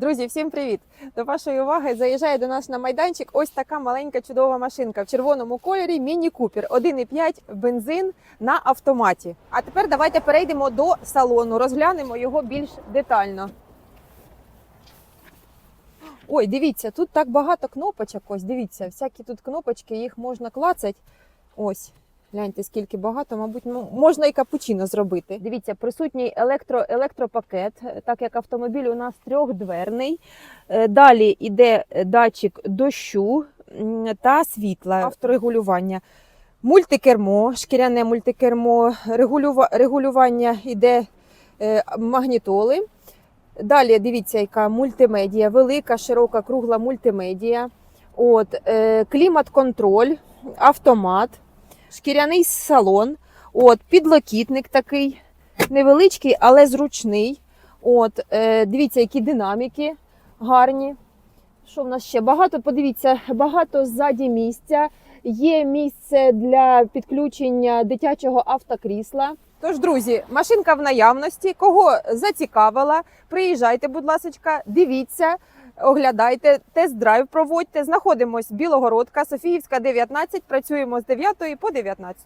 Друзі, всім привіт! До вашої уваги заїжджає до нас на майданчик ось така маленька чудова машинка в червоному кольорі Міні Купер 1,5 бензин на автоматі. А тепер давайте перейдемо до салону, розглянемо його більш детально. Ой, дивіться, тут так багато кнопочок. Ось дивіться, всякі тут кнопочки, їх можна клацати. Ось. Гляньте, скільки багато, мабуть, можна і капучино зробити. Дивіться, присутній електро, електропакет, е, так як автомобіль у нас трьохдверний. Е, Далі йде датчик дощу та світла, авторегулювання. Мультикермо, шкіряне мультикермо, регулюва, регулювання йде е, магнітоли. Далі дивіться, яка мультимедія, велика, широка, кругла мультимедія. От, е, клімат-контроль, автомат, шкіряний салон, от, підлокітник такий, невеличкий, але зручний. От, е, дивіться, які динаміки гарні. Що в нас ще? Багато, подивіться, багато ззаді місця. Є місце для підключення дитячого автокрісла. Тож, друзі, машинка в наявності. Кого зацікавила, приїжджайте, будь ласка, дивіться, оглядайте, тест-драйв проводьте. Знаходимось Білогородка, Софіївська, 19. Працюємо з 9 по 19.